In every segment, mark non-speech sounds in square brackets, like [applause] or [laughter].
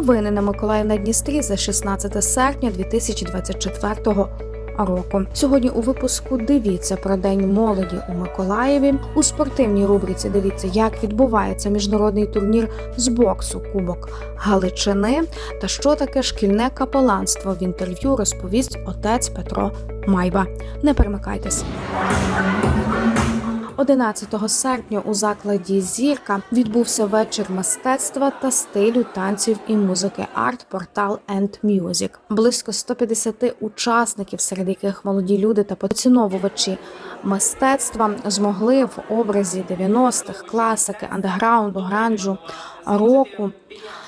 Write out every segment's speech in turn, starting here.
Новини на Миколаїв на Дністрі за 16 серпня 2024 року. Сьогодні у випуску дивіться про День молоді у Миколаєві. У спортивній рубриці дивіться, як відбувається міжнародний турнір з боксу Кубок Галичини та що таке шкільне капеланство. В інтерв'ю розповість отець Петро Майба. Не перемикайтесь. 11 серпня у закладі Зірка відбувся вечір мистецтва та стилю танців і музики Арт Портал and Music. Близько 150 учасників, серед яких молоді люди та поціновувачі мистецтва змогли в образі 90-х, класики, андеграунду, гранжу, року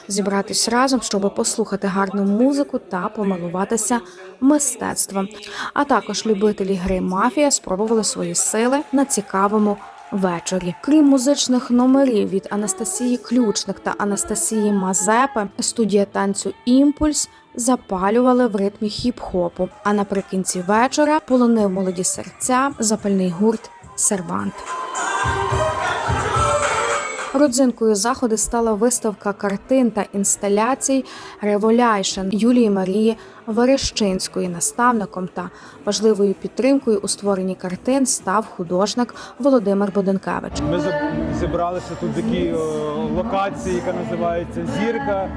зібратись разом, щоб послухати гарну музику та помилуватися мистецтвом. А також любителі гри мафія спробували свої сили на цікавому вечорі. Крім музичних номерів від Анастасії Ключник та Анастасії Мазепи, студія танцю Імпульс запалювали в ритмі хіп-хопу. А наприкінці вечора полонив молоді серця запальний гурт Сервант. Родзинкою заходу стала виставка картин та інсталяцій Револяйшн Юлії Марії Верещинської. Наставником та важливою підтримкою у створенні картин став художник Володимир Боденкевич. Ми зібралися тут в такій о, локації, яка називається Зірка.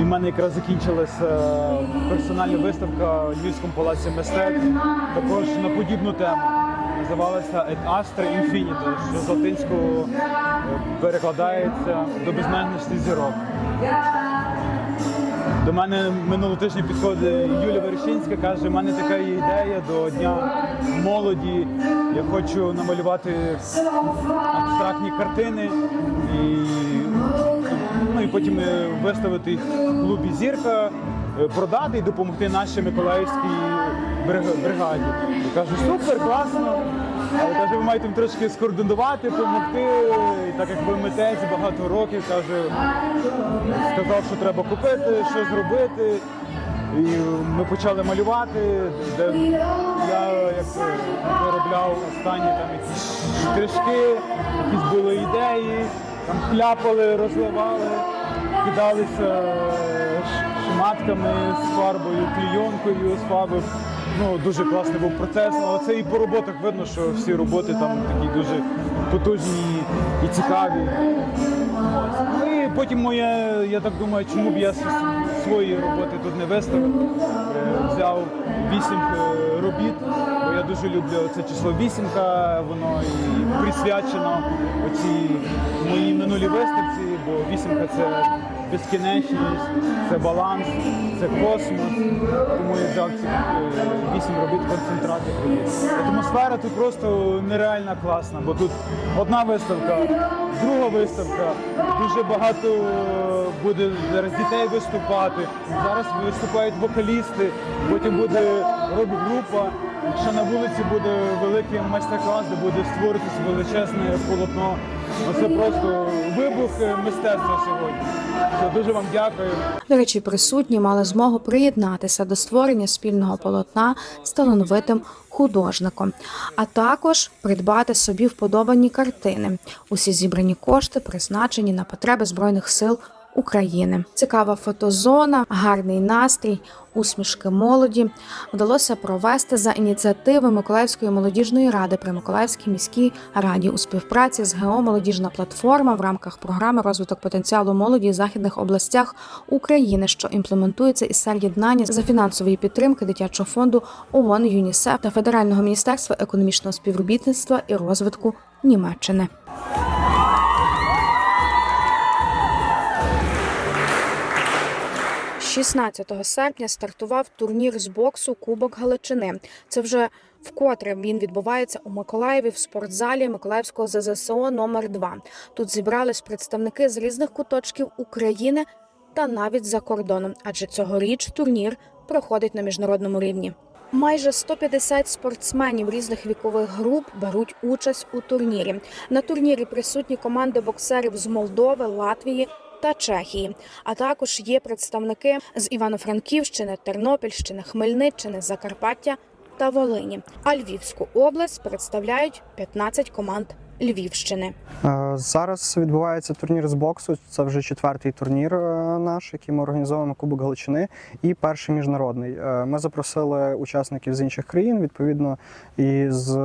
І в мене якраз закінчилася е, персональна виставка у Львівському палаці мистецтв. Також на подібну тему. Називалася Et Astra Infinito, що з латинського е, перекладається до безмежності зірок. До мене минулого тижня підходить Юлія Верещинська, каже, в мене така є ідея до Дня молоді. Я хочу намалювати абстрактні картини і, ну, і потім е, виставити їх в клубі Зірка, е, продати і допомогти нашій Миколаївській бригаді. Я кажу, супер, класно. Але каже, ви маєте трошки скоординувати, допомогти. І так як ви митець багато років, каже, сказав, що треба купити, що зробити. І ми почали малювати, де я як виробляв останні там якісь штришки, якісь були ідеї, там хляпали, розливали, кидалися шматками з фарбою, клійонкою з фарбою. Ну, дуже класний був процес. Але це і по роботах видно, що всі роботи там такі дуже потужні і цікаві. Ну і потім моє, я так думаю, чому б я свої роботи тут не виставив. Е, Взяв вісім е, робіт, бо я дуже люблю це число вісімка, воно і присвячено оцій моїй минулій виставці, бо вісімка це безкінечність, це баланс, це космос. Тому я взяв ці е, вісім робіт концентратів робіт. Атмосфера тут просто нереально класна, бо тут одна виставка, друга виставка, дуже багато е, буде зараз дітей виступати. Зараз виступають вокалісти, потім буде рок-група. Якщо на вулиці буде великий майстер-клас, де буде створитися величезне полотно. Це просто вибух мистецтва сьогодні. Все, дуже вам дякую. До речі, присутні мали змогу приєднатися до створення спільного полотна з талановитим художником, а також придбати собі вподобані картини. Усі зібрані кошти призначені на потреби збройних сил. України цікава фотозона, гарний настрій, усмішки молоді вдалося провести за ініціативи Миколаївської молодіжної ради при Миколаївській міській раді у співпраці з ГО Молодіжна платформа в рамках програми розвиток потенціалу молоді в західних областях України, що імплементується із єднання за фінансової підтримки дитячого фонду ООН, ЮНІСЕФ та Федерального міністерства економічного співробітництва і розвитку Німеччини. – 16 серпня стартував турнір з боксу Кубок Галичини. Це вже вкотре він відбувається у Миколаєві в спортзалі Миколаївського ЗЗСО номер 2 Тут зібрались представники з різних куточків України та навіть за кордоном, адже цьогоріч турнір проходить на міжнародному рівні. Майже 150 спортсменів різних вікових груп беруть участь у турнірі. На турнірі присутні команди боксерів з Молдови, Латвії та Чехії. А також є представники з Івано-Франківщини, Тернопільщини, Хмельниччини, Закарпаття та Волині. А Львівську область представляють 15 команд Львівщини. Е, Зараз відбувається турнір з боксу. Це вже четвертий турнір е, наш, який ми організовуємо Кубок Галичини, і перший міжнародний. Е, Ми запросили учасників з інших країн, відповідно, і з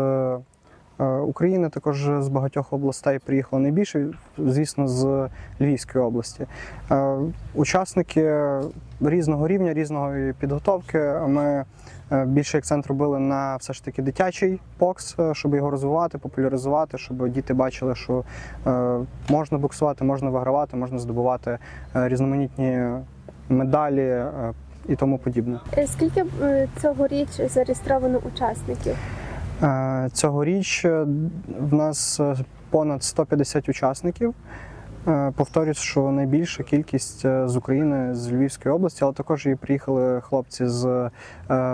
України, також з багатьох областей приїхало найбільше, звісно, з Львівської області. Е, Учасники різного рівня, різної підготовки. Ми е, більше акцент робили на все ж таки дитячий бокс, е, щоб його розвивати, популяризувати, щоб діти бачили, що е, можна боксувати, можна вигравати, можна здобувати е, різноманітні медалі е, і тому подібне. Е, Скільки е, цьогоріч зареєстровано учасників? Е, Цьогоріч е, в нас е, понад 150 учасників. Повторюсь, що найбільша кількість з України, з Львівської області, але також і приїхали хлопці з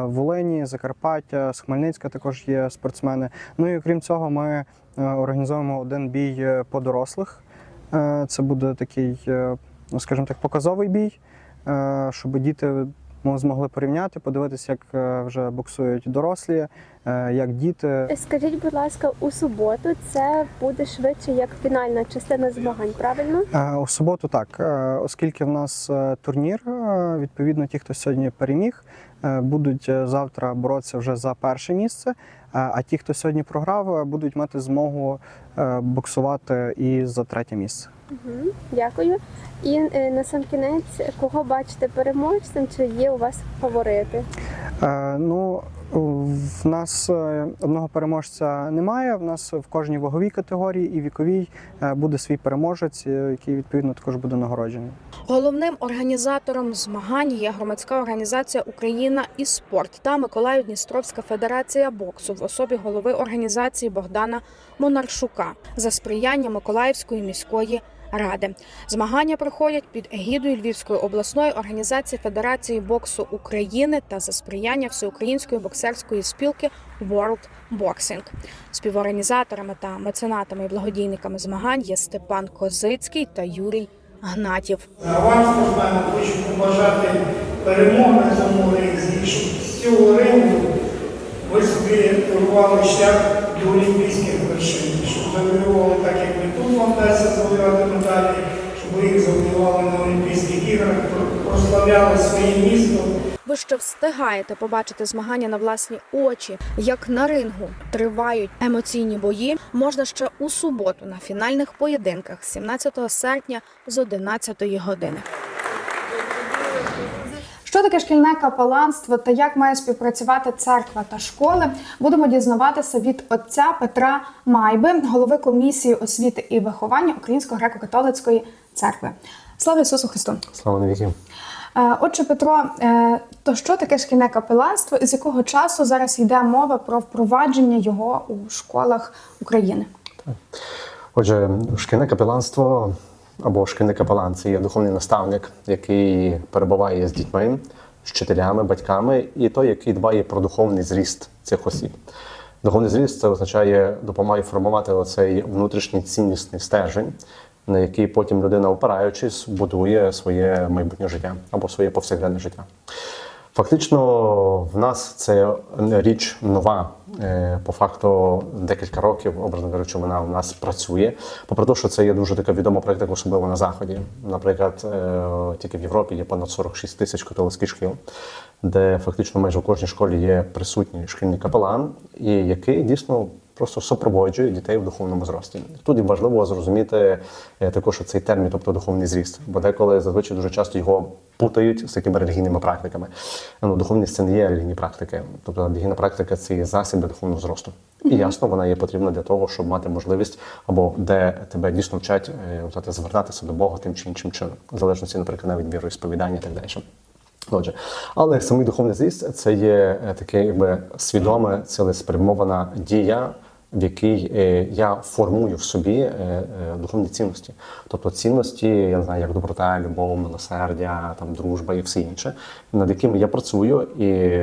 Волині, Закарпаття, з Хмельницька також є спортсмени. Ну і окрім цього, ми організовуємо один бій по дорослих. Це буде такий, ну скажімо так, показовий бій, щоб діти ми змогли порівняти, подивитися, як е, вже боксують дорослі, е, як діти. Скажіть, будь ласка, у суботу це буде швидше як фінальна частина змагань, правильно? Е, У суботу так, оскільки в нас турнір, відповідно, ті, хто сьогодні переміг, будуть завтра боротися вже за перше місце. А ті, хто сьогодні програв, е, будуть мати змогу е, боксувати і за третє місце. Угу, дякую. І е, на сам кінець, кого бачите переможцем, чи є у вас фаворити? Е, Ну, в нас е, одного переможця немає. В нас в кожній ваговій категорії і віковій е, буде свій переможець, е, який відповідно також буде нагороджений. Головним організатором змагань є громадська організація Україна і спорт та Миколаїв-Дністровська федерація боксу в особі голови організації Богдана Монаршука за сприяння Миколаївської міської ради. Змагання проходять під егідою Львівської обласної організації Федерації боксу України та за сприяння Всеукраїнської боксерської спілки World Boxing. Співорганізаторами та меценатами і благодійниками змагань є Степан Козицький та Юрій Гнатів. Вам, спортсменам, хочу побажати перемоги на цьому з цього рингу ви собі турували шлях до олімпійських вершин, щоб завоювали так, як ви тут вам вдасться завоювати медалі, щоб ви їх завоювали на Олімпійських іграх, про- прославляли своє місто. Ви ще встигаєте побачити змагання на власні очі, як на рингу тривають емоційні бої. Можна ще у суботу на фінальних поєдинках 17 серпня з 11 години. Що таке шкільне капеланство та як має співпрацювати церква та школи? Будемо дізнаватися від отця Петра Майби, голови комісії освіти і виховання Української греко-католицької церкви. Слава Ісусу Христу! Слава навіки. Е, Отже, Петро, е, то що таке шкільне капеланство і з якого часу зараз йде мова про впровадження його у школах України? Отже, шкільне капеланство або шкільний капелан це є духовний наставник, який перебуває з дітьми, з вчителями, батьками, і той, який дбає про духовний зріст цих осіб. Духовний зріст це означає допомагає формувати оцей внутрішній ціннісний стержень, на який потім людина, опираючись, будує своє майбутнє життя або своє повсякденне життя. Фактично, в нас це річ нова. Е, По факту, декілька років, образно кажучи, вона у нас працює. Попри те, що це є дуже така відома практика, особливо на заході. Наприклад, е, тільки в Європі є понад 46 тисяч католицьких шкіл, де фактично майже в кожній школі є присутній шкільний капелан, і який дійсно просто супроводжує дітей в духовному зрості. Тут і важливо зрозуміти е, також цей термін, тобто духовний зріст, бо деколи зазвичай дуже часто його путають з такими релігійними практиками. Ну, духовність це не є релігійні практики. Тобто релігійна практика це є засіб для духовного зросту. І ясно, вона є потрібна для того, щоб мати можливість, або де тебе дійсно вчать е, звертатися до Бога тим чи іншим чином, в залежності, наприклад, навіть віросповідання і так далі. Отже, але самий духовний зріст це є е, таке, якби свідоме, цілеспрямована дія, в якій е, я формую в собі е, е, духовні цінності. Тобто цінності, я не знаю, як доброта, любов, милосердя, там дружба і все інше, над якими я працюю, і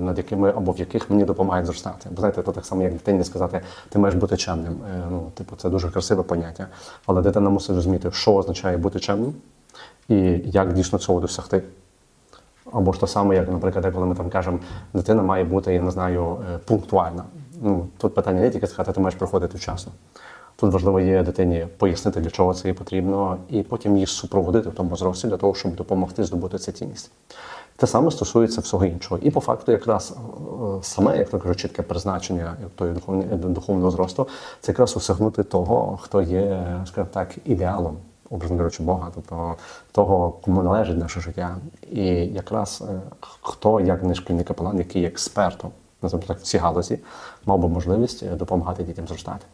над якими або в яких мені допомагають зростати. Бо знаєте, то так само, як дитині сказати, ти маєш бути чемним. Ну, типу, це дуже красиве поняття. Але дитина мусить розуміти, що означає бути чемним і як дійсно цього досягти. Або ж то саме, як, наприклад, коли ми там кажемо, дитина має бути, я не знаю, пунктуальна. Ну, тут питання не тільки сказати, ти маєш приходити вчасно. Тут важливо є дитині пояснити, для чого це їй потрібно, і потім її супроводити в тому зрості для того, щоб допомогти здобути цю цінність. Те саме стосується всього іншого. І по факту, якраз е, саме, як то кажуть, чітке призначення тої духовного зросту, це якраз осягнути того, хто є, скажімо так, ідеалом, образно кажучи, Бога, тобто того, кому належить наше життя. І якраз е, хто, як не шкільний капелан, який експертом називаємо так, в цій галузі, мав би можливість е, допомагати дітям зростати.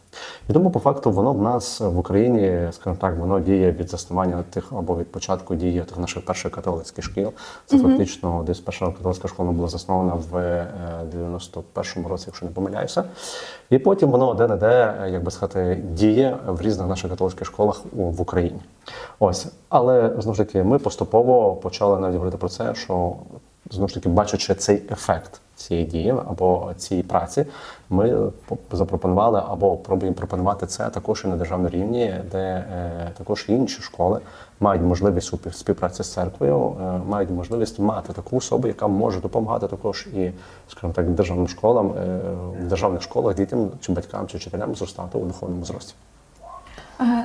І тому, по факту, воно в нас в Україні, скажімо так, воно діє від заснування тих або від початку дії тих наших перших католицьких шкіл. Це фактично десь перша католицька школа була заснована в е, 91-му році, якщо не помиляюся. І потім воно де-не-де, е, як би сказати, діє в різних наших католицьких школах в Україні. Ось, але знову ж таки, ми поступово почали навіть говорити про це, що знову ж таки, бачачи цей ефект цієї дії або цієї праці, ми по- запропонували або пробуємо пропонувати це також і на державному рівні, де е, також інші школи мають можливість у співпраці з церквою, е, мають можливість мати таку особу, яка може допомагати також і, скажімо так, державним школам, е, в державних школах дітям чи батькам чи вчителям зростати у духовному зрості.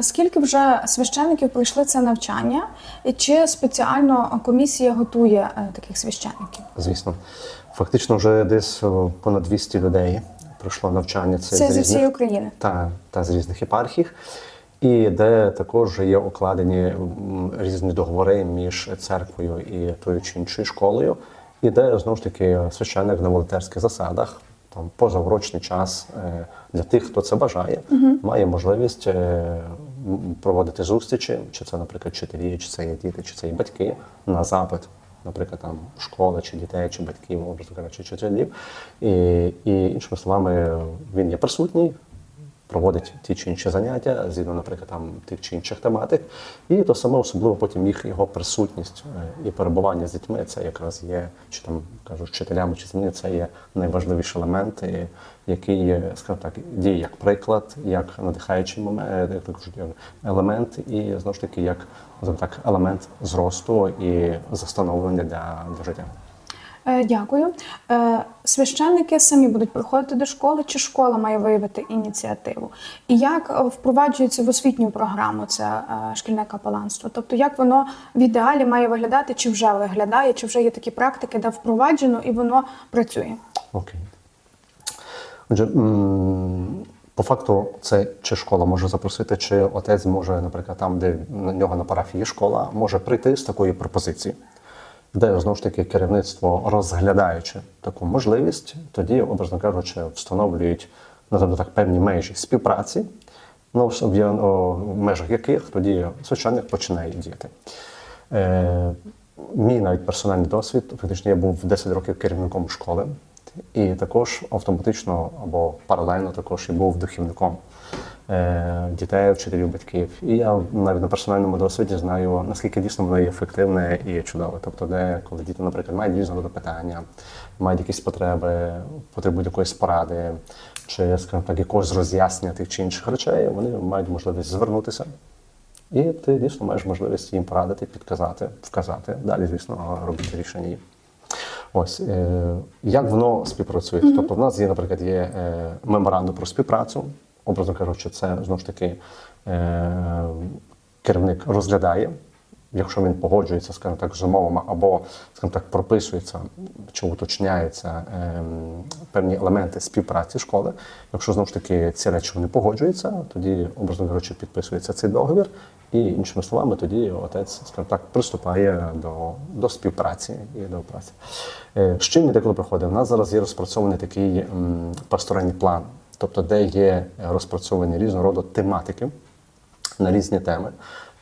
Скільки вже священників пройшли це навчання, і чи спеціально комісія готує таких священників? Звісно, фактично вже десь понад 200 людей пройшло навчання. Це з зі різних- всієї України. та, та з різних єпархій, і де також є укладені різні договори між церквою і тою чи іншою школою, і де знову ж таки священник на волонтерських засадах. Там позаурочний час е, для тих, хто це бажає, має можливість е, проводити зустрічі, чи це, наприклад, вчителі, чи це є діти, чи це є батьки на запит, наприклад, там школа чи дітей, чи батьків, образно кажучи, чи вчителів. І, і іншими словами, він є присутній, проводить ті чи інші заняття, згідно, наприклад, там тих чи інших тематик. І то саме особливо потім їх його присутність е, і перебування з дітьми це якраз є, чи там кажуть, вчителями чи зміни, це є найважливіший елемент, е, який, є, скажімо так, діє як приклад, як надихаючий момент, як то кажуть, елемент, і знову ж таки як так, елемент зросту і застановлення для, для життя. Е, Дякую. Е, Священники самі будуть приходити до школи, чи школа має виявити ініціативу? І як е, впроваджується в освітню програму це шкільне капеланство? Тобто, як воно в ідеалі має виглядати, чи вже виглядає, чи вже є такі практики, де впроваджено і воно працює? Окей. Отже, по факту, це чи школа може запросити, чи отець може, наприклад, там, де на нього на парафії школа, може прийти з такою пропозицією, де знову ж таки керівництво, розглядаючи таку можливість, тоді, образно кажучи, встановлюють називаємо так певні межі співпраці, ну, в межах яких тоді священник починає діяти. Е, мій навіть персональний досвід, фактично я був 10 років керівником школи, і також автоматично або паралельно також і був духівником дітей, вчителів, батьків. І я навіть на персональному досвіді знаю, наскільки дійсно воно є ефективне і чудове. Тобто, де коли діти, наприклад, мають різного питання, мають якісь потреби, потребують якоїсь поради, чи, скажімо так, якогось роз'яснення тих чи інших речей, вони мають можливість звернутися. І ти дійсно маєш можливість їм порадити, підказати, вказати. Далі, звісно, робити рішення. їм. Ось е, як воно співпрацює. Тобто, в нас є, наприклад, є е, меморандум про співпрацю. Образно кажучи, це знову ж таки е, керівник розглядає. Якщо він погоджується, скажімо так, з умовами, або, скажімо так, прописується чи уточняються ем, певні елементи співпраці школи. Якщо знову ж таки ці речі вони погоджуються, тоді, образно кажучи, підписується цей договір, і іншими словами, тоді отець, скажімо так, приступає до, до співпраці і до праці. Е, З чим деколи приходимо? У нас зараз є розпрацьований такий пасторальний план, тобто, де є розпрацьовані різного роду тематики на різні теми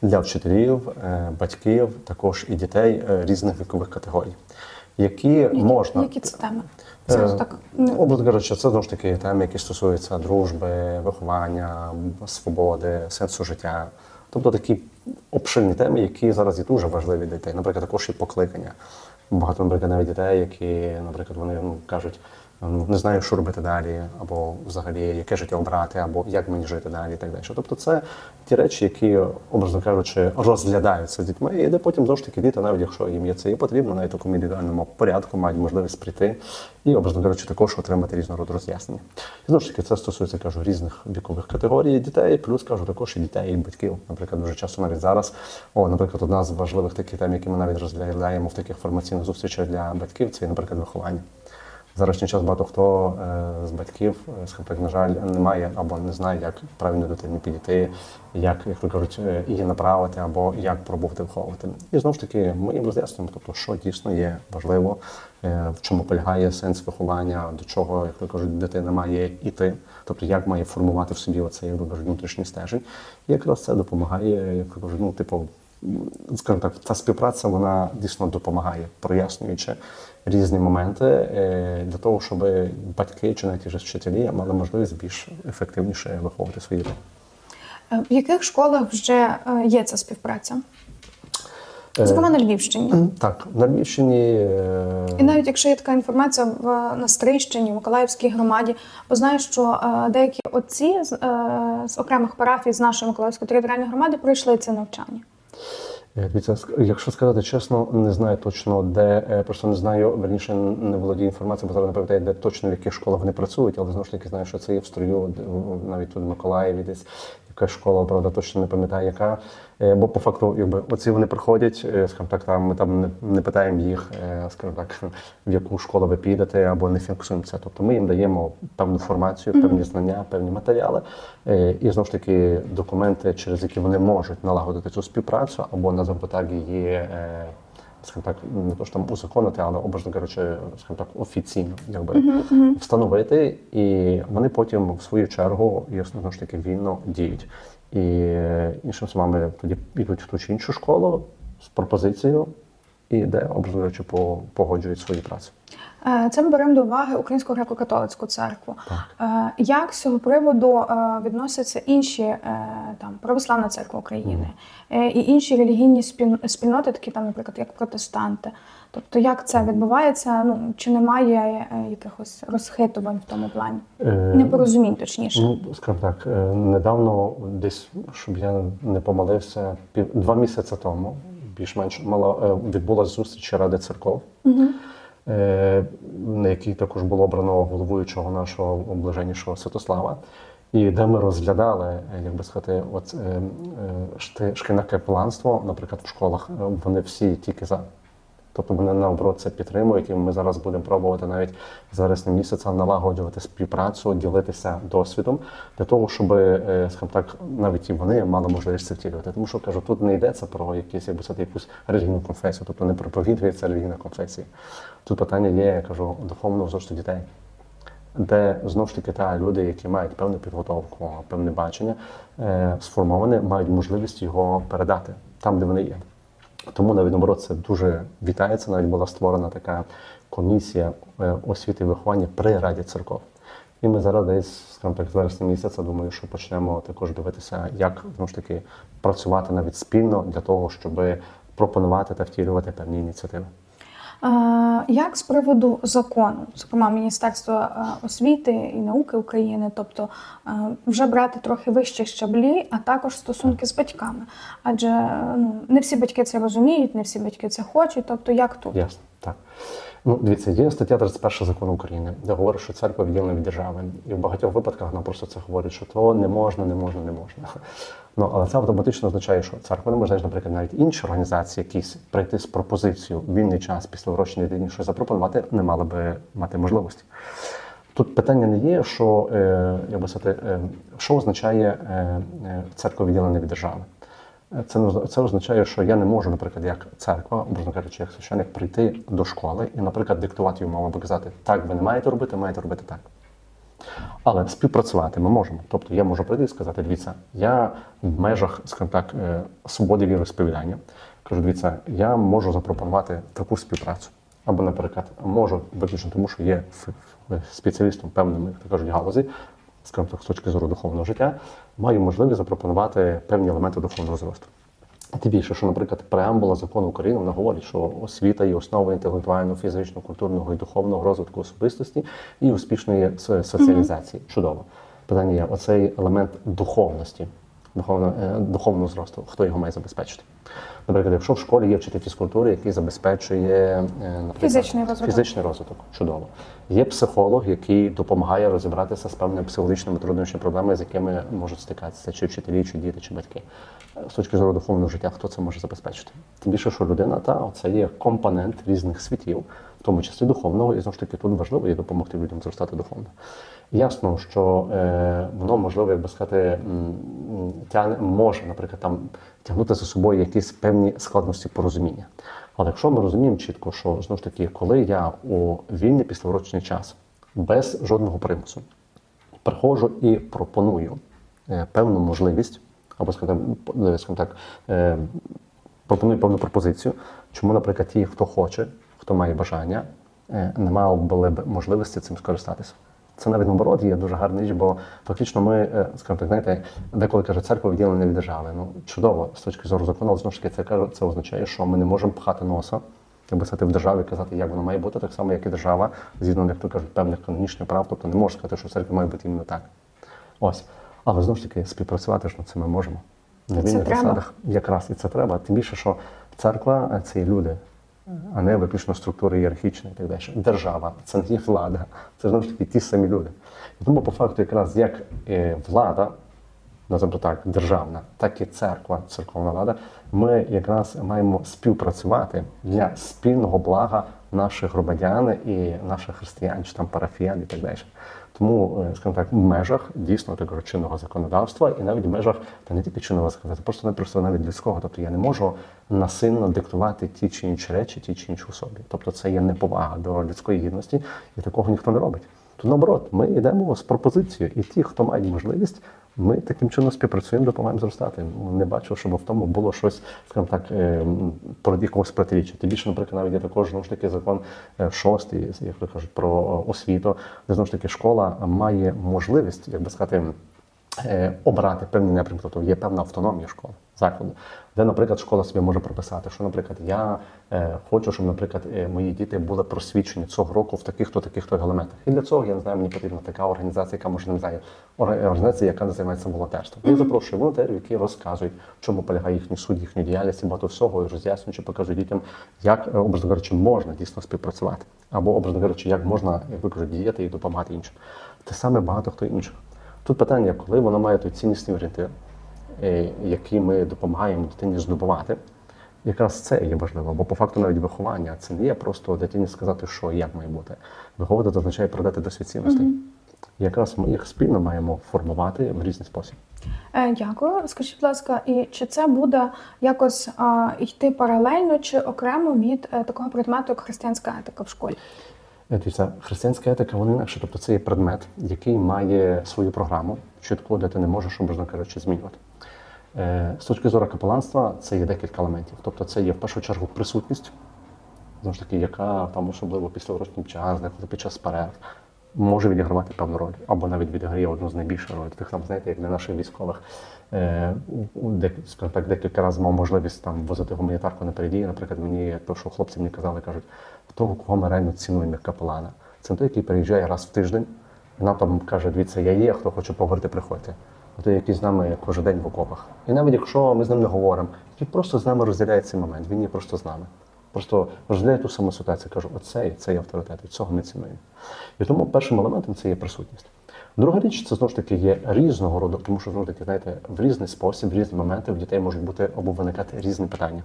для вчителів, е, батьків, також і дітей е, різних вікових категорій, які, можна Які це теми? Е, Це так не кажучи, це ж таки теми, які стосуються дружби, виховання, свободи, сенсу життя. Тобто такі обширні теми, які зараз є дуже важливі для дітей. Наприклад, також і покликання. Багато, наприклад, навіть дітей, які, наприклад, вони ну, кажуть, ну, не знаю, що робити далі, або взагалі яке життя обрати, або як мені жити далі, і так далі. Тобто, це ті речі, які, образно кажучи, розглядаються з дітьми, і де потім знову ж таки діти, навіть якщо їм є це і потрібно, навіть в такому індивідуальному порядку мають можливість прийти і, образно кажучи, також отримати різного роду роз'яснення. І знову ж таки, це стосується кажу різних вікових категорій дітей, плюс кажу також і дітей, і батьків. Наприклад, дуже часто навіть зараз, о, наприклад, одна з важливих таких тем, які ми навіть розглядаємо в таких формаційних зустрічах для батьків, це, наприклад, виховання. Зараз час багато хто е, з батьків, е, скажімо на жаль, не має або не знає, як правильно до дитини підійти, як, як ви кажуть, е, її направити, або як пробувати виховувати. І знову ж таки, ми їм роз'яснюємо, тобто, що дійсно є важливо, в чому полягає сенс виховання, до чого, як ви кажуть, дитина має йти, тобто як має формувати в собі оцей як кажуть, внутрішній стержень. І якраз це допомагає, як ви кажуть, ну, типу, скажімо так, ця співпраця вона дійсно допомагає, прояснюючи різні моменти е, для того, щоб батьки чи навіть ж вчителі мали можливість більш ефективніше виховувати своїх дітей. Е, В яких школах вже е, є ця співпраця? Зокрема на Львівщині. Так, на Львівщині І навіть якщо є така інформація в на Стрийщині, в Миколаївській громаді, бо знаю, що деякі отці з, з окремих парафій з нашої Миколаївської територіальної громади пройшли це навчання. Е, якщо сказати чесно, не знаю точно, де е, просто не знаю, верніше не володію інформацією, бо зараз не пам'ятаю, де точно в яких школах вони працюють, але знову ж таки знаю, що це є в строю, навіть тут в Миколаєві десь якась школа, правда, точно не пам'ятаю, яка. Е, Бо по факту, якби оці вони приходять, е, скажімо так, там ми там не, не питаємо їх, е, скажімо так, [laughs] в яку школу ви підете, або не фіксуємо це. Тобто ми їм даємо певну інформацію, певні знання, певні матеріали, і знову ж таки документи, через які вони можуть налагодити цю співпрацю, або називаємо так її. Скажімо так, не то що там узаконити, але образно кажучи, скажімо так, офіційно якби встановити, і вони потім в свою чергу і знову ж таки вільно діють. І іншим словами, тоді йдуть в ту чи іншу школу з пропозицією, і де по- погоджують свою працю. Е, Це ми беремо до уваги Українську греко-католицьку церкву. Е, Як з цього приводу е, відносяться інші там православна церква України е, і інші релігійні спіль- спільноти, такі там, наприклад, як протестанти? Тобто, як це відбувається? Ну чи немає якихось розхитувань в тому плані? Е, Непорозумінь, точніше. Ну, скажімо так, недавно, десь, щоб я не помилився, пів два місяці тому більш-менш мала е, відбулася зустріч Ради церков, е, на якій також було обрано головуючого нашого облаженнішого Святослава. І де ми розглядали, е, як би сказати, от, шкільне капеланство, наприклад, в школах, вони всі тільки за. Тобто вони наоборот це підтримують, і ми зараз будемо пробувати навіть з вересня місяця налагоджувати співпрацю, ділитися досвідом для того, щоб, е, скажімо так, навіть і вони мали можливість це втілювати. Тому що кажу, тут не йдеться про якісь, якби сказати, якусь релігійну конфесію, тобто не проповідується релігійна конфесія. Тут питання є, я кажу, духовного зросту дітей, де знову ж таки та люди, які мають певну підготовку, певне бачення, е, сформоване, мають можливість його передати там, де вони є. Тому навіть наоборот, це дуже вітається. Навіть була створена така комісія е, освіти і виховання при раді церков. І ми зараз десь, скажімо так, з вересня місяця, думаю, що почнемо також дивитися, як знову ж таки працювати навіть спільно для того, щоб пропонувати та втілювати певні ініціативи. Як з приводу закону, зокрема Міністерства е, освіти і науки України, тобто е, вже брати трохи вищі щаблі, а також стосунки з батьками? Адже ну, не всі батьки це розуміють, не всі батьки це хочуть. Тобто, як тут? Ясно, так. Ну, дивіться, є стаття 31 закону України, де говорить, що церква відділена від держави. І в багатьох випадках нам просто це говорить, що то не можна, не можна, не можна. Ну, але це автоматично означає, що церква не може, наприклад, навіть інші організації якісь прийти з пропозицією в вільний час після врощення дитині щось запропонувати, не мали би мати можливості. Тут питання не є, що, е, як би сказати, е, що означає е, е, церква відділена від держави. Це, це означає, що я не можу, наприклад, як церква, образно кажучи, як священник, прийти до школи і, наприклад, диктувати йому або казати, так ви не маєте робити, маєте робити так. Але співпрацювати ми можемо. Тобто я можу прийти і сказати, дивіться, я в межах, скажімо так, е, свободи віросповідання. Кажу, дивіться, я можу запропонувати таку співпрацю. Або, наприклад, можу виключно тому, що є спеціалістом певними, як кажуть, галузі, скажімо так, з точки зору духовного життя, маю можливість запропонувати певні елементи духовного зросту. Тим більше, що, наприклад, преамбула закону України вона говорить, що освіта є основою інтелектуального, фізичного, культурного і духовного розвитку особистості і успішної со- соціалізації. Чудово. Питання є оцей елемент духовності, духовно, е, духовного зросту. Хто його має забезпечити? Наприклад, якщо в школі є вчитель фізкультури, який забезпечує е, Фізичний розвиток. фізичний розвиток, чудово. Є психолог, який допомагає розібратися з певними психологічними труднощами, проблеми, з якими можуть стикатися чи вчителі, чи діти, чи батьки. З точки зору духовного життя, хто це може забезпечити? Тим більше, що людина та це є компонент різних світів, в тому числі духовного, і знову ж таки тут важливо є допомогти людям зростати духовно. Ясно, що е, воно можливо, як би сказати, тягне, може, наприклад, там тягнути за собою якісь певні складності порозуміння. Але якщо ми розуміємо чітко, що знову ж таки, коли я у вільний післяурочний час без жодного примусу приходжу і пропоную е, певну можливість, або скажімо, так, е, пропоную певну пропозицію, чому, наприклад, ті, хто хоче, хто має бажання, е, не мав були б можливості цим скористатися. Це навіть наоборот є дуже гарна річ, бо фактично ми, е, скажімо так, знаєте, деколи каже, церква відділена від держави. Ну чудово, з точки зору закону, але знову ж таки, це каже, це означає, що ми не можемо пхати носа, якби сказати, в державі казати, як воно має бути, так само, як і держава, згідно, як то кажуть, певних канонічних прав. Тобто не можна сказати, що в церкві має бути іменно так. Ось. Але знову ж таки, співпрацювати ж над цим ми можемо. На вільних засадах якраз і це треба. Тим більше, що церква е, це є люди, а не виключно структури ієрархічні і так далі. Держава, це не є влада, це знову ж таки ті самі люди. Тому, по факту, якраз як е, влада, називаємо так, державна, так і церква, церковна влада, ми якраз маємо співпрацювати для спільного блага наших громадян і наших християн, чи там парафіян і так далі. Тому, е, скажімо так, в межах дійсно такого чинного законодавства, і навіть в межах та не тільки чинного законодавства, просто не просто навіть людського. Тобто я не можу насильно диктувати ті чи інші речі, ті чи інші особі. Тобто це є неповага до людської гідності, і такого ніхто не робить. То наоборот, ми йдемо з пропозицією, і ті, хто мають можливість, ми таким чином співпрацюємо, допомагаємо зростати. Не бачу, щоб в тому було щось, скажімо так, е, про якогось протиріччя. Тим більше, наприклад, навіть є також знову ж таки закон е, шостий, як то кажуть, про освіту, де знову ж таки школа має можливість, як би сказати, е, обрати певний напрямок, тобто є певна автономія школи, закладу, де, наприклад, школа собі може прописати, що, наприклад, я е, хочу, щоб, наприклад, е, мої діти були просвічені цього року в таких-то таких-то елементах. І для цього я не знаю, мені потрібна така організація, яка може не знаю, ор- організація, яка займається волонтерством. Я запрошую волонтерів, які розказують, в чому полягає їхній суд, їхню діяльність, і багато всього і роз'яснюючи, показують дітям, як е, образно кажучи, можна дійсно співпрацювати, або образно кажучи, як можна, як діяти і допомагати іншим. Те саме багато хто інших. Тут питання, коли воно має той ціннісний орієнтир, е, який ми допомагаємо дитині здобувати, якраз це є важливо, бо по факту навіть виховання це не є просто дитині сказати, що і як має бути. Виховувати означає передати досвід цінностей. І якраз ми їх спільно маємо формувати в різний спосіб. Е, Дякую. Скажіть, будь ласка, і чи це буде якось а, йти паралельно чи окремо від е, такого предмету, як християнська етика в школі? Дивіться, християнська етика вона інакше. Тобто це є предмет, який має свою програму, чітко, де ти не можеш, образно кажучи, змінювати. Е, З точки зору капеланства це є декілька елементів. Тобто це є в першу чергу присутність, ж таки, яка там особливо після урочним час, деколи під час перерв, може відігравати певну роль, або навіть відіграє одну з найбільших ролей. Тих там, знаєте, як для наших військових, е, скажімо так, декілька разів мав можливість там возити гуманітарку на передії. Наприклад, мені то, що хлопці мені казали, кажуть, того, кого ми реально цінуємо як капелана. Це той, який приїжджає раз в тиждень, і нам там каже, дивіться, я є, хто хоче поговорити, приходьте. Той, який з нами кожен день в окопах. І навіть якщо ми з ним не говоримо, він просто з нами розділяє цей момент, він є просто з нами. Просто розділяє ту саму ситуацію. Кажу, оцей, цей авторитет, від цього ми цінуємо. І тому першим елементом це є присутність. Друга річ, це знову ж таки є різного роду, тому що знову таки, знаєте, в різний спосіб, в різні моменти в дітей можуть бути або виникати різні питання.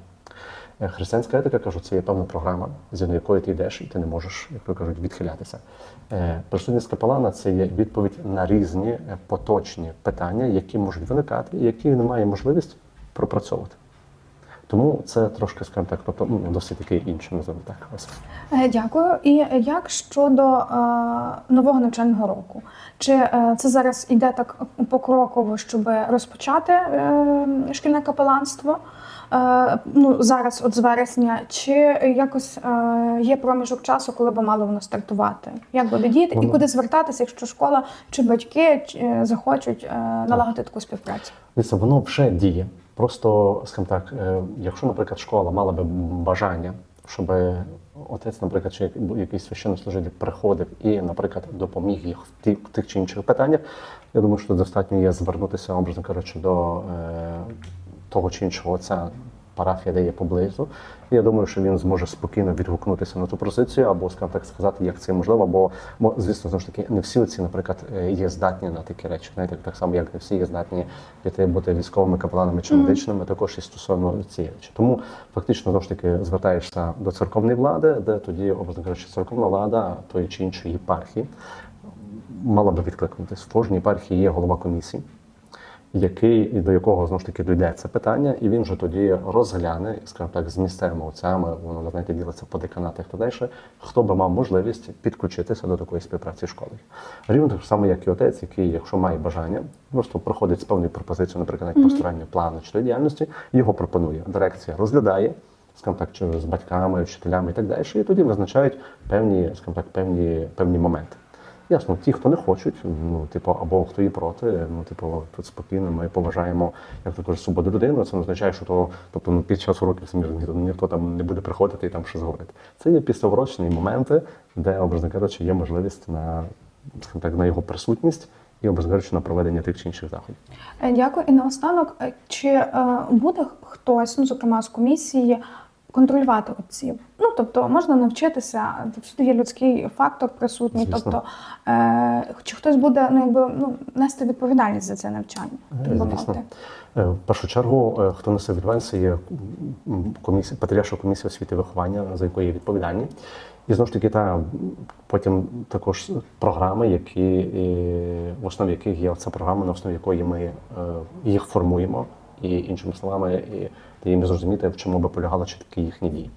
Християнська етика, кажу, це є певна програма, згідно якої ти йдеш, і ти не можеш, як то кажуть, відхилятися. Е, Присутність капелана це є відповідь на різні е, поточні питання, які можуть виникати, і які він має можливість пропрацьовувати. Тому це трошки, скажімо так, тобто ну, досить таки інше, називаємо так. Ось. Е, Дякую. І як щодо е, нового навчального року? Чи е, це зараз йде так покроково, щоб розпочати е, шкільне капеланство? Е, ну, зараз, от з вересня, чи якось е, є проміжок часу, коли би мало воно стартувати? Як буде діти і куди звертатися, якщо школа чи батьки е, захочуть налагодити таку співпрацю? Дивіться, воно вже діє. Просто, скажімо так, якщо, наприклад, школа мала би бажання, щоб отець, наприклад, чи якийсь священнослужитель приходив і, наприклад, допоміг їх в в тих чи інших питаннях, я думаю, що достатньо є звернутися, образно кажучи, до того чи іншого отця парафія, де є поблизу. І я думаю, що він зможе спокійно відгукнутися на ту позицію, або, скажімо так, сказати, як це можливо. Бо, звісно, знову ж таки, не всі ці, наприклад, е, є здатні на такі речі. Знаєте, так само, як не всі є здатні піти бути військовими капеланами чи медичними, також і стосовно цієї речі. Тому фактично знову ж таки звертаєшся до церковної влади, де тоді, образно кажучи, церковна влада тої чи іншої єпархії мала би відкликнутися. В кожній єпархії є голова комісії який і до якого знову ж таки дійде це питання, і він вже тоді розгляне, скажімо так, з місцевими отцями, воно знаєте, ділиться по деканатах та далі, хто би мав можливість підключитися до такої співпраці з школою. Рівно так само, як і отець, який, якщо має бажання, просто проходить з певною пропозицією, наприклад, як постарання плану чи діяльності, його пропонує. Дирекція розглядає. Скажімо так, чи з батьками, вчителями і так далі, і тоді визначають певні, скажімо так, певні, певні моменти. Ясно, ті, хто не хочуть, ну типу, або хто і проти, ну типу, тут спокійно ми поважаємо, як то кажуть, свободу людини. Це не означає, що то, тобто, ну під час уроків самі ніхто, ніхто там не буде приходити і там щось говорити. Це є післяурочні моменти, де, образно кажучи, є можливість на так, на його присутність і кажучи, на проведення тих чи інших заходів. Е, Дякую. І наостанок, е, чи е, буде хтось, ну зокрема з комісії, контролювати отців? Ну тобто можна навчитися, всюди є людський фактор присутній. Звісно. Тобто, е, чи хтось буде ну якби ну нести відповідальність за це навчання? Звісно. Е, В першу чергу, е, хто несе відповідальність, є комісія, Патріарша комісія освіти і виховання, за якою є відповідальні. І знову ж таки, та потім також програми, які е, в основі яких є ця програма, на основі якої ми е, їх формуємо, і іншими словами, і даємо зрозуміти, в чому би полягала чіткі їхні дії.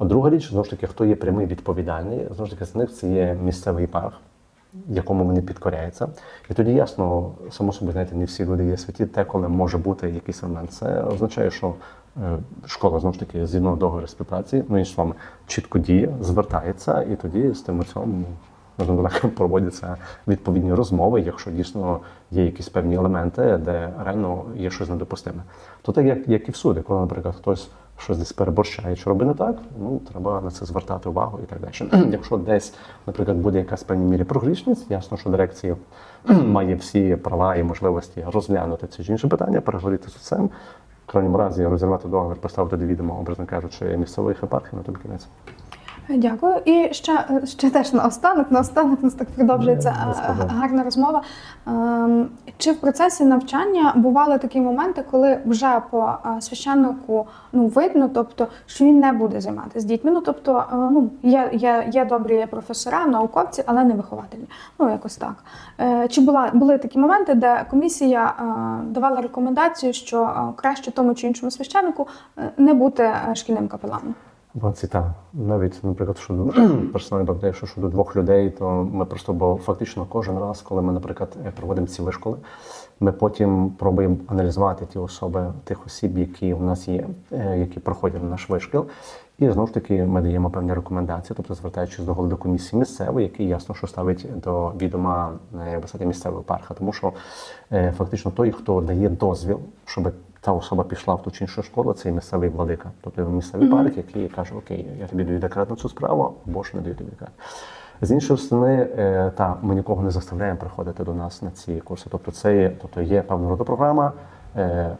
Друга річ, знову ж таки, хто є прямий відповідальний, знову ж таки, з них це є місцевий парк, якому вони підкоряються. І тоді ясно, само собою, знаєте, не всі люди є святі, те, коли може бути якийсь момент. Це означає, що е, школа знову ж таки згідно договору співпраці, ну іншими словами, чітко діє, звертається, і тоді з тим отцем можна так проводяться відповідні розмови, якщо дійсно є якісь певні елементи, де реально є щось недопустиме. То так як, як і всюди, коли, наприклад, хтось щось десь переборщає, чи робить не так, ну треба на це звертати увагу і так далі. [clears throat] Якщо десь, наприклад, буде якась в певній мірі прогрішність, ясно, що дирекція [clears throat] має всі права і можливості розглянути ці чи інші питання, переговорити з цим. В крайньому разі розірвати договір, поставити до відома, образно кажучи, місцевих єпархій на тобі кінець. Дякую. І ще, е, ще теж наостанок, наостанок у нас так продовжується Без е, проблем. гарна розмова. Ем, Чи в процесі навчання бували такі моменти, коли вже по е, священнику ну, видно, тобто, що він не буде займатися з дітьми? Ну, тобто, е, ну, є, є, є добрі професора, науковці, але не вихователі. Ну, якось так. Чи була, були такі моменти, де комісія давала рекомендацію, що краще тому чи іншому священнику не бути шкільним капеланом? Це так. Навіть, наприклад, щодо персональної бавдею, що [clears throat] щодо двох людей, то ми просто, бо фактично кожен раз, коли ми, наприклад, е, проводимо ці вишколи, ми потім пробуємо аналізувати ті особи, тих осіб, які в нас є, е, які проходять наш вишкіл. І знову ж таки ми даємо певні рекомендації, тобто звертаючись до голови комісії місцевої, який ясно, що ставить до відома е, як би сказати, місцевого парха. Тому що фактично той, хто дає дозвіл, щоб та особа пішла в ту чи іншу школу, це і місцевий владика. Тобто місцевий парк, який каже, окей, я тобі даю декрет на цю справу, або ж не даю тобі декрет. З іншої сторони, е, та ми нікого не заставляємо приходити до нас на ці курси. Тобто, це є, тобто є певна рода програма. е,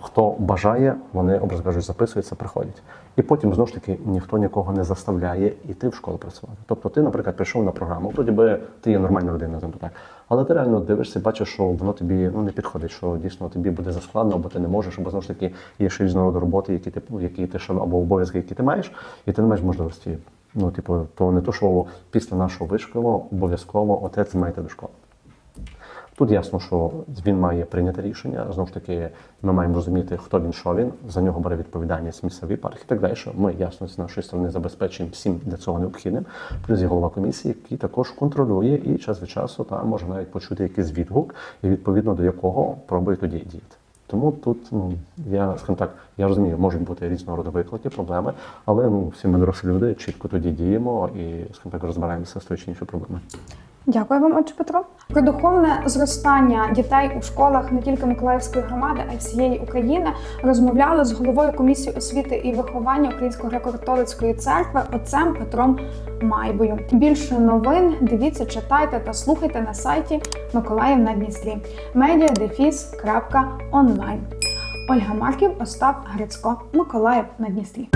Хто бажає, вони образно кажуть, записуються, приходять. І потім знову ж таки ніхто нікого не заставляє йти в школу працювати. Тобто, ти, наприклад, прийшов на програму, вроді би ти є нормальна людина, так. Але ти реально дивишся, бачиш, що воно тобі ну не підходить, що дійсно тобі буде заскладно, або ти не можеш, або знову ж таки є ще різного роботи, які ти які ти або обов'язки, які ти маєш, і ти не маєш можливості. Ну, типу, то не то, що після нашого вишколу обов'язково отець має йти до школи. Тут ясно, що він має прийняти рішення. Знову ж таки, ми маємо розуміти, хто він, що він. За нього бере відповідальність місцевий парк і так далі. Ми ясно з нашої сторони забезпечуємо всім для цього необхідним. Плюс є голова комісії, який також контролює і час від часу там може навіть почути якийсь відгук, і відповідно до якого пробує тоді діяти. Тому тут ну, я скажімо так, я розумію, можуть бути різного роду виклики, проблеми, але ну всі ми дорослі люди чітко тоді діємо і скажімо так розбираємося з тою чи іншою проблемою. Дякую вам, отче Петро. Про духовне зростання дітей у школах не тільки Миколаївської громади, а й всієї України розмовляли з головою комісії освіти і виховання Української греко-католицької церкви отцем Петром Майбою. Більше новин дивіться, читайте та слухайте на сайті Миколаїв на Дністрі media.online. Ольга Марків, Остап Грицько, Миколаїв на Дністрі.